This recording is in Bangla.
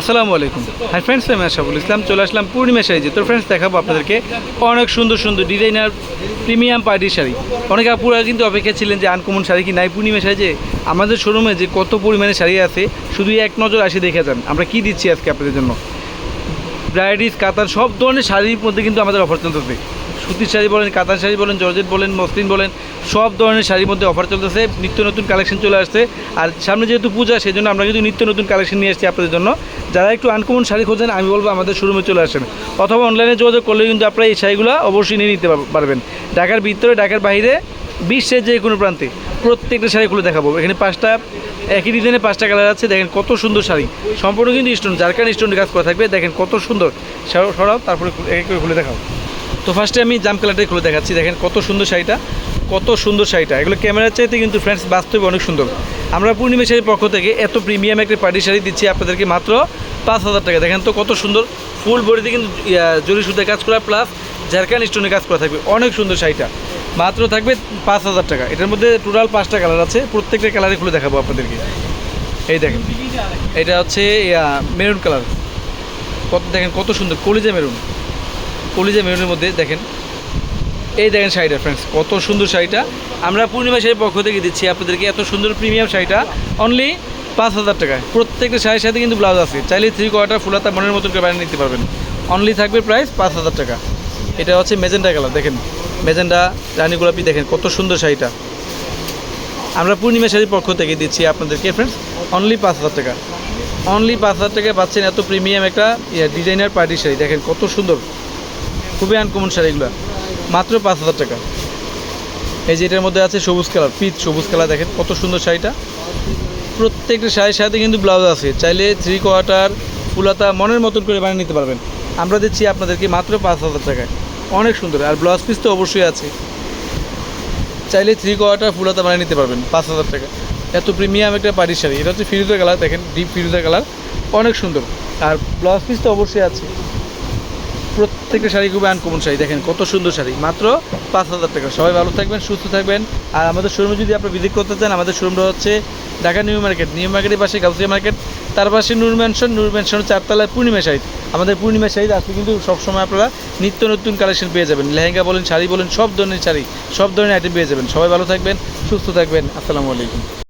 আসসালামু আলাইকুম। হাই ফ্রেন্ডস আমি আশাফুল ইসলাম। চলে আসলাম পূর্ণিমা শাড়িতে তো ফ্রেন্ডস দেখাবো আপনাদেরকে অনেক সুন্দর সুন্দর ডিজাইনার প্রিমিয়াম পার্টি শাড়ি। অনেকে আপুরা কিন্তু অপেক্ষা ছিলেন যে আনকমন শাড়ি কি নাই পূর্ণিমা যে আমাদের শোরুমে যে কত পরিমাণে শাড়ি আছে, শুধু এক নজর আসে দেখে যান। আমরা কি দিচ্ছি আজকে আপনাদের জন্য? ব্রাইডিস কাতান, সব ধরনের শাড়ির মধ্যে কিন্তু আমাদের অফার চলতেছে। সুতির শাড়ি বলেন, কাতান শাড়ি বলেন, জর্জেট বলেন, মসলিন বলেন, সব ধরনের শাড়ির মধ্যে অফার চলতেছে। নিত্য নতুন কালেকশন চলে আসছে। আর সামনে যেহেতু পূজা সেই জন্য আমরা কিন্তু নিত্য নতুন কালেকশন নিয়ে আসছি আপনাদের জন্য। যারা একটু আনকমন শাড়ি খোঁজেন, আমি বলব আমাদের শোরুমে চলে আসেন। অথবা অনলাইনে যোগাযোগ করলে কিন্তু আপনারা এই শাড়িগুলো অবশ্যই নিয়ে নিতে পারবেন। ঢাকার ভিতরে, ঢাকার বাইরে, বিশ্বের যে কোনো প্রান্তে প্রত্যেকটা শাড়ি খুলে দেখাবো। এখানে পাঁচটা, একই ডিজাইনে পাঁচটা কালার আছে। দেখেন কত সুন্দর শাড়ি। সম্পূর্ণ কিন্তু স্টোন জারকান স্টোনের কাজ করা থাকবে। দেখেন কত সুন্দর। সরাও, তারপরে এক খুলে দেখাও। তো ফার্স্টে আমি জাম কালারটাই খুলে দেখাচ্ছি। দেখেন কত সুন্দর শাড়িটা, কত সুন্দর শাড়িটা। এগুলো ক্যামেরার চাইতে কিন্তু ফ্রেন্ডস বাস্তবে অনেক সুন্দর। আমরা পূর্ণিমা শাড়ির পক্ষ থেকে এত প্রিমিয়াম একটা পার্টি শাড়ি দিচ্ছি আপনাদেরকে মাত্র পাঁচ হাজার টাকা। দেখেন তো কত সুন্দর ফুল বডিতে কিন্তু জরি সুতায় কাজ করা প্লাস ঝাড়খান স্টোনে কাজ করা থাকবে। অনেক সুন্দর শাড়িটা। মাত্র থাকবে পাঁচ হাজার টাকা। এটার মধ্যে টোটাল পাঁচটা কালার আছে। প্রত্যেকটা কালারে খুলে দেখাবো আপনাদেরকে। এই দেখেন, এটা হচ্ছে মেরুন কালার কত, দেখেন কত সুন্দর, কলিজা মেরুন কলিজা মেরুনের মধ্যে দেখেন। এই দেখেন শাড়িটা ফ্রেন্ডস কত সুন্দর শাড়িটা। আমরা পূর্ণিমা শাড়ির পক্ষ থেকে দিচ্ছি আপনাদেরকে এত সুন্দর প্রিমিয়াম শাড়িটা অনলি পাঁচ হাজার টাকায়। প্রত্যেকটা শাড়ির সাথে কিন্তু ব্লাউজ আছে। চাইলে থ্রি কোয়ার্টার ফুলাতা মনের মতন করে বানিয়ে নিতে পারবেন। অনলি থাকবে প্রাইস পাঁচ হাজার টাকা। এটা হচ্ছে মেজেন্ডা কালার, দেখেন। মেজেন্ডা রানী গোলাপি, দেখেন কত সুন্দর শাড়িটা। আমরা পূর্ণিমা শাড়ির পক্ষ থেকে দিচ্ছি আপনাদেরকে ফ্রেন্ডস অনলি পাঁচ হাজার টাকা। অনলি পাঁচ হাজার টাকায় পাচ্ছেন এত প্রিমিয়াম একটা ডিজাইনার পার্টি শাড়ি। দেখেন কত সুন্দর। খুবই আনকমন শাড়িগুলো মাত্র পাঁচ হাজার টাকা। এই যে এটার মধ্যে আছে সবুজ কালার, পিচ সবুজ কালার, দেখেন কত সুন্দর শাড়িটা। প্রত্যেকটা শাড়ির সাথে কিন্তু ব্লাউজ আছে। চাইলে থ্রি কোয়ার্টার ফুলাতা, মনের মতন করে বানিয়ে নিতে পারবেন। আমরা দিচ্ছি আপনাদেরকে মাত্র পাঁচ হাজার টাকায়। অনেক সুন্দর। আর ব্লাউজ পিস তো অবশ্যই আছে। চাইলে থ্রি কোয়ার্টার ফুলাতা বানিয়ে নিতে পারবেন, পাঁচ হাজার টাকা। এত প্রিমিয়াম একটা পাড়ির শাড়ি। এটা হচ্ছে ফিরুজা কালার, দেখেন ডিপ ফিরুজা কালার। অনেক সুন্দর। আর ব্লাউজ পিস তো অবশ্যই আছে। প্রত্যেকটা শাড়ি খুবই আনকমন শাড়ি। দেখেন কত সুন্দর শাড়ি। মাত্র পাঁচ হাজার টাকা। সবাই ভালো থাকবেন, সুস্থ থাকবেন। আর আমাদের শোরুমে যদি আপনি ভিজিট করতে চান, আমাদের শোরুমটা হচ্ছে ঢাকা নিউ মার্কেট। নিউ মার্কেটের পাশে গাউসিয়া মার্কেট। তার পাশে নূর ম্যানশন নূর ম্যানশন চারতলায় পূর্ণিমা শাড়ি। আমাদের পূর্ণিমা শাড়ি আজকে কিন্তু সবসময় আপনারা নিত্য নতুন কালেকশন পেয়ে যাবেন। লেহেঙ্গা বলেন, শাড়ি বলেন, সব ধরনের শাড়ি, সব ধরনের আইটেম পেয়ে যাবেন। সবাই ভালো থাকবেন, সুস্থ থাকবেন। আসসালামু আলাইকুম।